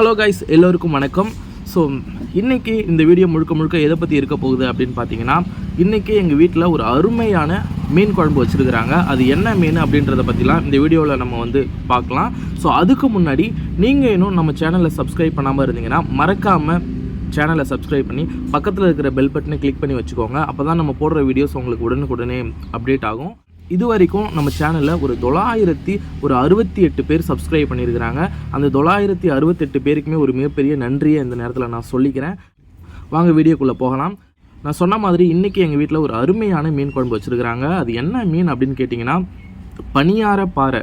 Hello guys எல்லோருக்கும் வணக்கம். So இன்றைக்கி இந்த வீடியோ முழுக்க முழுக்க எதை பற்றி இருக்க போகுது அப்படின்னு பார்த்தீங்கன்னா இன்றைக்கி எங்கள் வீட்டில் ஒரு அருமையான மீன் குழம்பு வச்சுருக்குறாங்க. அது என்ன மீன் அப்படின்றத பற்றிலாம் இந்த வீடியோவில் நம்ம வந்து பார்க்கலாம் ஸோ அதுக்கு முன்னாடி நீங்கள் இன்னும் நம்ம சேனலை சப்ஸ்கிரைப் பண்ணாமல் இருந்தீங்கன்னா மறக்காமல் சேனலை சப்ஸ்கிரைப் பண்ணி பக்கத்தில் இருக்கிற பெல் பட்டனை கிளிக் பண்ணி வச்சுக்கோங்க. அப்போ தான் நம்ம போடுற வீடியோஸ் உங்களுக்கு உடனுக்குடனே அப்டேட் ஆகும். இது வரைக்கும் நம்ம சேனலில் ஒரு தொள்ளாயிரத்தி ஒரு அறுபத்தி எட்டு பேர் சப்ஸ்கிரைப் பண்ணியிருக்கிறாங்க. அந்த தொள்ளாயிரத்தி அறுபத்தெட்டு பேருக்குமே ஒரு மிகப்பெரிய நன்றியை இந்த நேரத்தில் நான் சொல்லிக்கிறேன். வாங்க வீடியோக்குள்ளே போகலாம். நான் சொன்ன மாதிரி இன்றைக்கி எங்கள் வீட்டில் ஒரு அருமையான மீன் குழம்பு வச்சுருக்கிறாங்க. அது என்ன மீன் அப்படின்னு கேட்டிங்கன்னா பனியார பாறை.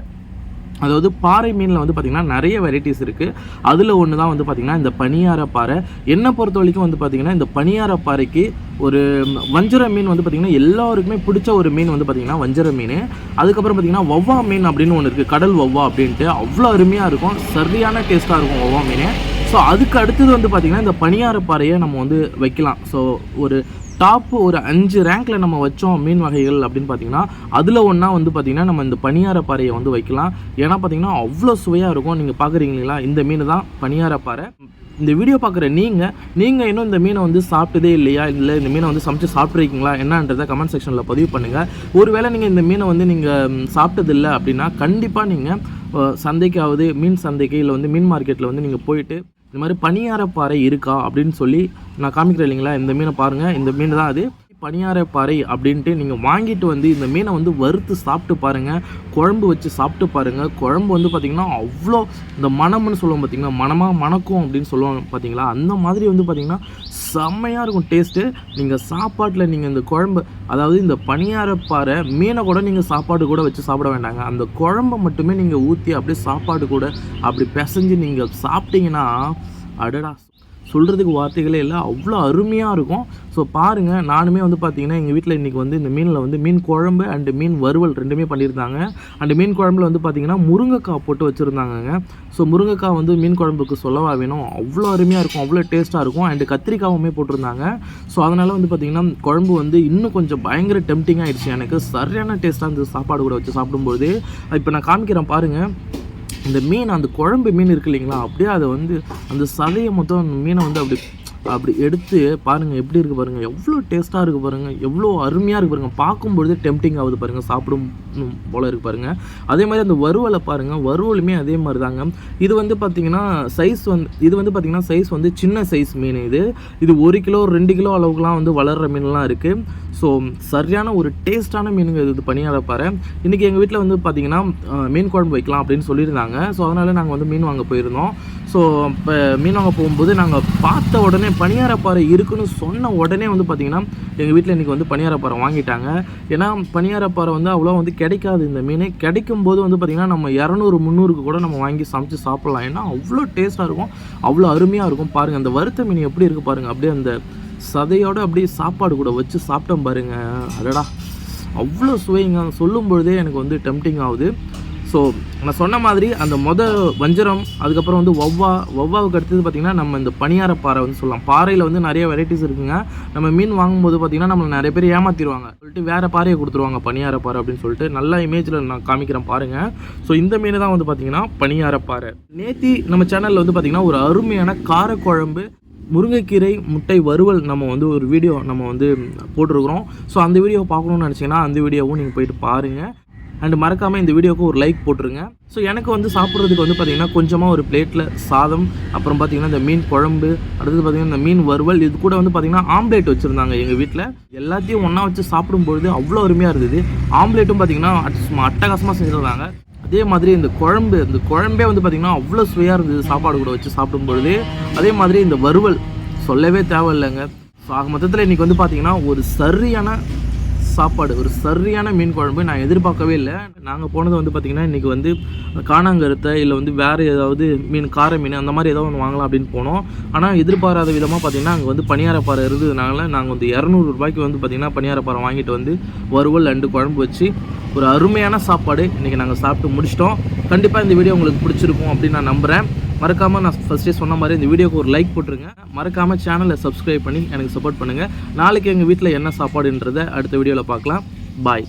அதாவது பாறை மீனில் வந்து பார்த்திங்கன்னா நிறைய வெரைட்டிஸ் இருக்குது அதில் ஒன்று தான் வந்து பார்த்திங்கன்னா இந்த பனியார பாறை. என்னை பொறுத்த வரைக்கும் வந்து பார்த்திங்கன்னா இந்த பனியார பாறைக்கு ஒரு வஞ்சர மீன் வந்து பார்த்திங்கன்னா எல்லாருக்குமே பிடிச்ச ஒரு மீன் வந்து பார்த்திங்கன்னா வஞ்சர மீன். அதுக்கப்புறம் பார்த்திங்கன்னா வவ்வா மீன் அப்படின்னு ஒன்று இருக்குது கடல் வவ்வா அப்படின்ட்டு. அவ்வளோ அருமையாக இருக்கும். சரியான டேஸ்ட்டாக இருக்கும் வவ்வா மீன். ஸோ அதுக்கு அடுத்தது வந்து பார்த்திங்கன்னா இந்த பனியார பாறையை நம்ம வந்து வைக்கலாம். ஸோ ஒரு டாப் ஒரு அஞ்சு ரேங்க்கில் நம்ம வச்சோம் மீன் வகைகள் அப்படின்னு பார்த்தீங்கன்னா அதில் ஒன்றா வந்து பார்த்திங்கன்னா நம்ம இந்த பனியார பாறையை வந்து வைக்கலாம். ஏன்னா பார்த்தீங்கன்னா அவ்வளோ சுவையாக இருக்கும். நீங்கள் பார்க்குறீங்களா இந்த மீன் தான் பனியார பாறை. இந்த வீடியோ பார்க்குற நீங்கள் நீங்கள் இன்னும் இந்த மீனை வந்து சாப்பிட்டதே இல்லையா? இல்லை இந்த மீனை வந்து சமைச்சு சாப்பிட்ருக்கீங்களா என்னன்றதை கமெண்ட் செக்ஷனில் பதிவு பண்ணுங்கள் ஒருவேளை நீங்கள் இந்த மீனை வந்து நீங்கள் சாப்பிட்டதில்லை அப்படின்னா கண்டிப்பாக நீங்கள் சந்தைக்காவது மீன் சந்தைக்கு இல்லை வந்து மீன் மார்க்கெட்டில் வந்து நீங்கள் போயிட்டு இந்த மாதிரி பனியார பாறை இருக்கா அப்படின்னு சொல்லி நான் காமிக்கிறேன் இல்லைங்களா? இந்த மீனை பாருங்கள் இந்த மீன் தான் அது. பணியாரப்பாறை அப்படின்ட்டு நீங்கள் வாங்கிட்டு வந்து இந்த மீனை வந்து வறுத்து சாப்பிட்டு பாருங்கள் குழம்பு வச்சு சாப்பிட்டு பாருங்கள் குழம்பு வந்து பார்த்திங்கன்னா அவ்வளோ இந்த மணம்னு சொல்லுவோம் பார்த்திங்கன்னா மணமாக மணக்கும் அப்படின்னு சொல்லுவாங்க பார்த்தீங்களா அந்த மாதிரி வந்து பார்த்திங்கன்னா செம்மையாக இருக்கும் டேஸ்ட்டு. நீங்கள் சாப்பாட்டில் நீங்கள் இந்த குழம்பு அதாவது இந்த பணியாரப்பாறை மீனை கூட நீங்கள் சாப்பாடு கூட வச்சு சாப்பிட வேண்டாங்க. அந்த குழம்பை மட்டுமே நீங்கள் ஊற்றி அப்படியே சாப்பாடு கூட அப்படி பிசைஞ்சு நீங்கள் சாப்பிட்டீங்கன்னா அடடா சொல்கிறதுக்கு வார்த்தைகளே இல்லை. அவ்வளோ அருமையாக இருக்கும். ஸோ பாருங்கள் நானுமே வந்து பார்த்தீங்கன்னா எங்கள் வீட்டில் இன்றைக்கி வந்து இந்த மீனில் வந்து மீன் குழம்பு அண்டு மீன் வறுவல் ரெண்டுமே பண்ணியிருந்தாங்க. அண்டு மீன் குழம்புல வந்து பார்த்திங்கன்னா முருங்கைக்காய் போட்டு வச்சுருந்தாங்கங்க. ஸோ முருங்கைக்காய் வந்து மீன் குழம்புக்கு சொல்லவா வேணும்? அவ்வளோ அருமையாக இருக்கும். அவ்வளோ டேஸ்ட்டாக இருக்கும். அண்டு கத்திரிக்காவுமே போட்டிருந்தாங்க. ஸோ அதனால் வந்து பார்த்திங்கன்னா குழம்பு வந்து இன்னும் கொஞ்சம் பயங்கர டெம்டிங் ஆகிடுச்சு எனக்கு. சரியான டேஸ்ட்டாக இருந்தது. சாப்பாடு கூட வச்சு சாப்பிடும்போது. இப்போ நான் காமிக்கிறேன் பாருங்கள் இந்த மீன் அந்த குழம்பு மீன் இருக்கு இல்லைங்களா அப்படியே அதை வந்து அந்த சதையை மொத்தம் அந்த மீனை வந்து அப்படி அப்படி எடுத்து பாருங்கள் எப்படி இருக்குது பாருங்கள் எவ்வளோ டேஸ்ட்டாக இருக்குது பாருங்கள் எவ்வளோ அருமையாக இருக்குது பாருங்கள் பார்க்கும்பொழுது டெம்டிங் ஆகுது பாருங்கள் சாப்பிடும் போல் இருக்குது பாருங்கள் அதே மாதிரி அந்த வறுவலை பாருங்கள் வறுவலுமே அதே மாதிரி தாங்க இது வந்து பார்த்திங்கன்னா சைஸ் வந்து இது வந்து பார்த்திங்கன்னா சைஸ் வந்து சின்ன சைஸ் மீன் இது. இது ஒரு கிலோ ரெண்டு கிலோ அளவுக்குலாம் வந்து வளர்கிற மீன்லாம் இருக்குது ஸோ சரியான ஒரு டேஸ்ட்டான மீனுங்க இது பனியார பாரு இன்றைக்கி எங்கள் வீட்டில் வந்து பார்த்திங்கன்னா மீன் குழம்பு வைக்கலாம் அப்படின்னு சொல்லியிருந்தாங்க. ஸோ அதனால் நாங்கள் வந்து மீன் வாங்க போயிருந்தோம். ஸோ இப்போ மீன் வாங்க போகும்போது நாங்கள் பார்த்த உடனே பணியாரப்பாறை இருக்குன்னு சொன்ன உடனே வந்து பார்த்திங்கன்னா எங்கள் வீட்டில் இன்றைக்கி வந்து பணியாரப்பாறை வாங்கிட்டாங்க. ஏன்னா பணியாரப்பாறை வந்து அவ்வளோ வந்து கிடைக்காது இந்த மீன். கிடைக்கும் போது வந்து பார்த்திங்கன்னா நம்ம இரநூறு முந்நூறுக்கு கூட நம்ம வாங்கி சமைச்சு சாப்பிட்லாம். ஏன்னா அவ்வளோ டேஸ்ட்டாக இருக்கும் அவ்வளோ அருமையாக இருக்கும். பாருங்கள் அந்த வறுத்த மீன் எப்படி இருக்குது பாருங்கள் அப்படியே அந்த சதையோடு அப்படியே சாப்பாடு கூட வச்சு சாப்பிட்டோம் பாருங்கள் அடடா. அவ்வளோ சுவைங்க. சொல்லும் பொழுதே எனக்கு வந்து டெம்டிங் ஆகுது. ஸோ நான் சொன்ன மாதிரி அந்த மொத வஞ்சரம் அதுக்கப்புறம் வந்து ஒவ்வா ஒவ்வாவுக்கு அடுத்தது பார்த்திங்கன்னா நம்ம இந்த பனியார பாறை வந்து சொல்லலாம். பாறையில் வந்து நிறைய வெரைட்டிஸ் இருக்குங்க. நம்ம மீன் வாங்கும்போது பார்த்திங்கன்னா நம்மளை நிறைய பேர் ஏமாற்றிடுவாங்க சொல்லிட்டு வேறு பாறையை கொடுத்துருவாங்க பனியார பாறை அப்படின்னு சொல்லிட்டு. நல்ல இமேஜில் நான் காமிக்கிறேன் பாருங்கள் ஸோ இந்த மீன் தான் வந்து பார்த்திங்கன்னா பனியார பாறை. நேத்தி நம்ம சேனலில் வந்து பார்த்திங்கன்னா ஒரு அருமையான காரக்குழம்பு முருங்கைக்கீரை முட்டை வறுவல் நம்ம வந்து ஒரு வீடியோ நம்ம வந்து போட்டிருக்கிறோம். ஸோ அந்த வீடியோ பார்க்கணுன்னு நினச்சிங்கன்னா அந்த வீடியோவும் நீங்கள் போயிட்டு பாருங்கள் அண்ட் மறக்காமல் இந்த வீடியோவுக்கு ஒரு லைக் போட்டுருங்க. ஸோ எனக்கு வந்து சாப்பிட்றதுக்கு வந்து பார்த்திங்கன்னா கொஞ்சமாக ஒரு பிளேட்டில் சாதம் அப்புறம் பார்த்திங்கன்னா இந்த மீன் குழம்பு அடுத்தது பார்த்திங்கன்னா இந்த மீன் வறுவல் இது கூட வந்து பார்த்திங்கன்னா ஆம்லேட் வச்சுருந்தாங்க எங்கள் வீட்டில் எல்லாத்தையும் ஒன்றா வச்சு சாப்பிடும்பொழுது அவ்வளோ அருமையாக இருந்தது. ஆம்லேட்டும் பார்த்திங்கன்னா அட்டகாசமாக செஞ்சுருந்தாங்க. அதே மாதிரி இந்த குழம்பு இந்த குழம்பே வந்து பார்த்திங்கன்னா அவ்வளோ சுவையாக இருந்தது சாப்பாடு கூட வச்சு சாப்பிடும்பொழுது. அதே மாதிரி இந்த வறுவல் சொல்லவே தேவையில்லைங்க. ஸோ ஆக மொத்தத்தில் இன்றைக்கி வந்து பார்த்திங்கன்னா ஒரு சரியான சாப்பாடு ஒரு சரியான மீன் குழம்பு நான் எதிர்பார்க்கவே இல்லை. நாங்கள் போனது வந்து பார்த்திங்கன்னா இன்றைக்கி வந்து காணாங்கருத்தை இல்லை வந்து வேறு ஏதாவது மீன் கார மீன் அந்த மாதிரி ஏதாவது ஒன்று வாங்கலாம் அப்படின்னு போனோம். ஆனால் எதிர்பாராத விதமாக பார்த்திங்கன்னா அங்கே வந்து பனியாரப்பாறை இருந்ததுனால நாங்கள் வந்து இரநூறு ரூபாய்க்கு வந்து பார்த்திங்கன்னா பனியாரப்பாறை வாங்கிட்டு வந்து வறுவல் ரெண்டு குழம்பு வச்சு ஒரு அருமையான சாப்பாடு இன்றைக்கி நாங்கள் சாப்பிட்டு முடிச்சிட்டோம். கண்டிப்பாக இந்த வீடியோ உங்களுக்கு பிடிச்சிருக்கும் அப்படின்னு நான் நம்புகிறேன் மறக்காமல் நான் ஃபஸ்ட்டே சொன்ன மாதிரி இந்த வீடியோக்கு ஒரு லைக் போட்டுருங்க. மறக்காமல் சேனலை சப்ஸ்கிரைப் பண்ணி எனக்கு சப்போர்ட் பண்ணுங்கள் நாளைக்கு எங்கள் வீட்டில் என்ன சாப்பாடுன்றதை அடுத்த வீடியோவில் பார்க்கலாம். பாய்